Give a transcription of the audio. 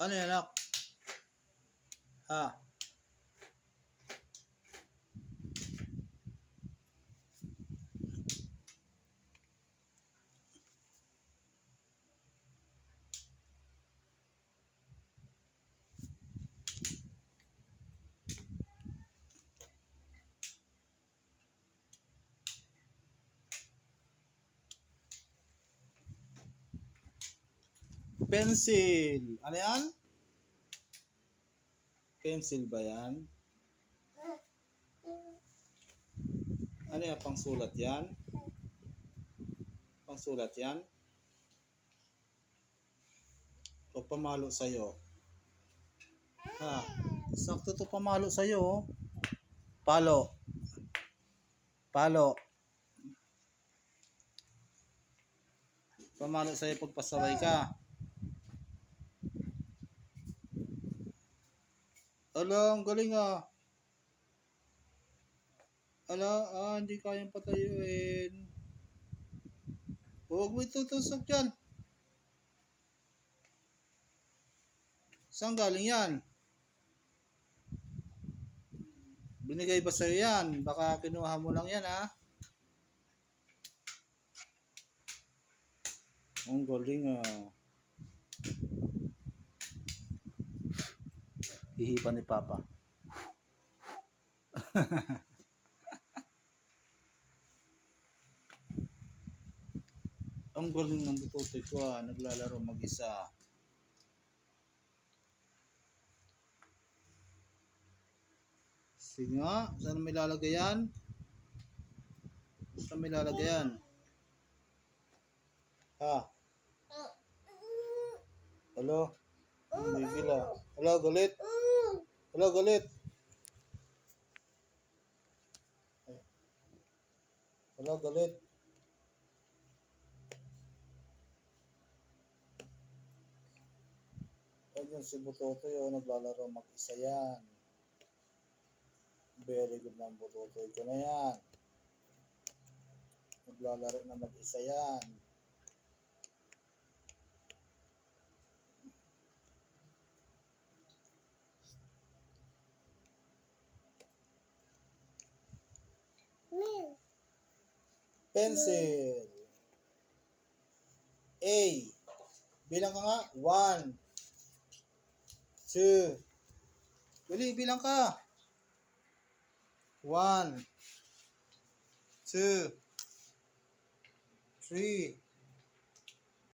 Ano yan? Ha? Pencil. Ano yan? Pencil ba yan? Ano yan? Pangsulat yan? Pangsulat yan? O pamalo sa'yo? Ha? Sakto to pamalo sa'yo. oh. Palo. Palo. Pamalo sa'yo pagpasaway ka. Ala, ang galing ah. Ala, ah, hindi kayang patayuin. Huwag mo itutusok dyan. Saan galing yan? Binigay ba sa'yo yan? Baka kinuha mo lang yan ha? Ang galing ah. Hihipan ni Papa. Ang galing ng butotoy ko ah, naglalaro mag-isa. Sige nga, saan may lalagay yan? Saan may lalagay yan? Ha? Hello? Hindi gila. Hello, galit? Hello, galit? Hello, galit? Ayun si Butotoy, oh, naglalaro mag-isa yan. Very good ng Butotoy ko na yan. Naglalaro na mag-isa yan. Pencil. A. Bilang ka nga. One. Two. Dali, bilang ka. One. Two. Three.